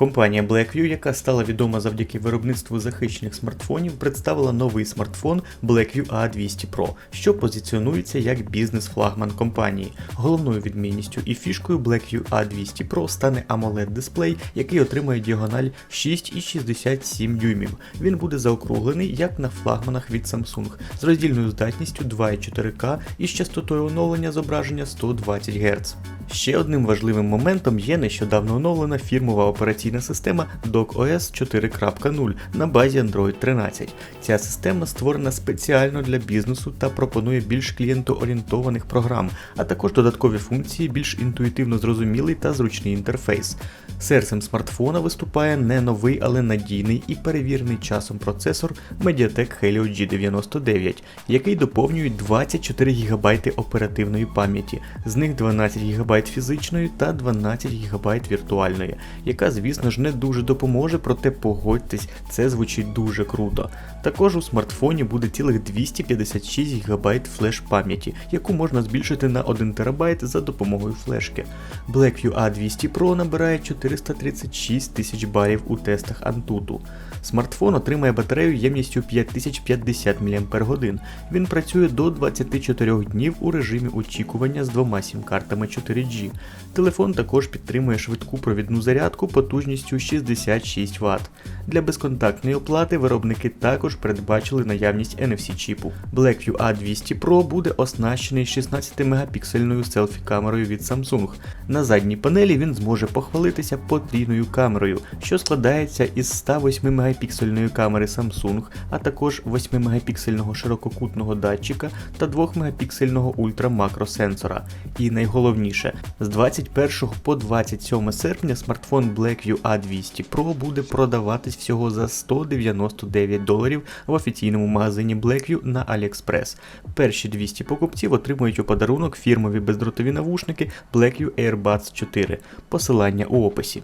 Компанія Blackview, яка стала відома завдяки виробництву захищених смартфонів, представила новий смартфон Blackview A200 Pro, що позиціонується як бізнес-флагман компанії. Головною відмінністю і фішкою Blackview A200 Pro стане AMOLED дисплей, який отримає діагональ 6,67 дюймів. Він буде заокруглений, як на флагманах від Samsung, з роздільною здатністю 2,4К і з частотою оновлення зображення 120 Гц. Ще одним важливим моментом є нещодавно оновлена фірмова операційна система DocOS 4.0 на базі Android 13. Ця система створена спеціально для бізнесу та пропонує більш клієнтоорієнтованих програм, а також додаткові функції, більш інтуїтивно зрозумілий та зручний інтерфейс. Серцем смартфона виступає не новий, але надійний і перевірений часом процесор Mediatek Helio G99, який доповнює 24 ГБ оперативної пам'яті, з них 12 ГБ фізичної та 12 ГБ віртуальної, яка, звісно ж, не дуже допоможе, проте погодьтесь, це звучить дуже круто. Також у смартфоні буде цілих 256 ГБ флеш пам'яті, яку можна збільшити на 1 ТБ за допомогою флешки. Blackview A200 Pro набирає 436 тисяч балів у тестах Antutu. Смартфон отримає батарею ємністю 5050 мАч. Він працює до 24 днів у режимі очікування з двома сім-картами 4G. Телефон також підтримує швидку провідну зарядку потужністю 66 Вт. Для безконтактної оплати виробники також передбачили наявність NFC-чіпу. Blackview A200 Pro буде оснащений 16-мегапіксельною селфі-камерою від Samsung. На задній панелі він зможе похвалитися потрійною камерою, що складається із 108 мегапіксельної камери Samsung, а також 8 мегапіксельного ширококутного датчика та 2 мегапіксельного ультрамакросенсора. І найголовніше, з 21 по 27 серпня смартфон Blackview A200 Pro буде продаватись всього за 199 доларів в офіційному магазині Blackview на AliExpress. Перші 200 покупців отримують у подарунок фірмові бездротові навушники Blackview AirBuds 4. Посилання у описі.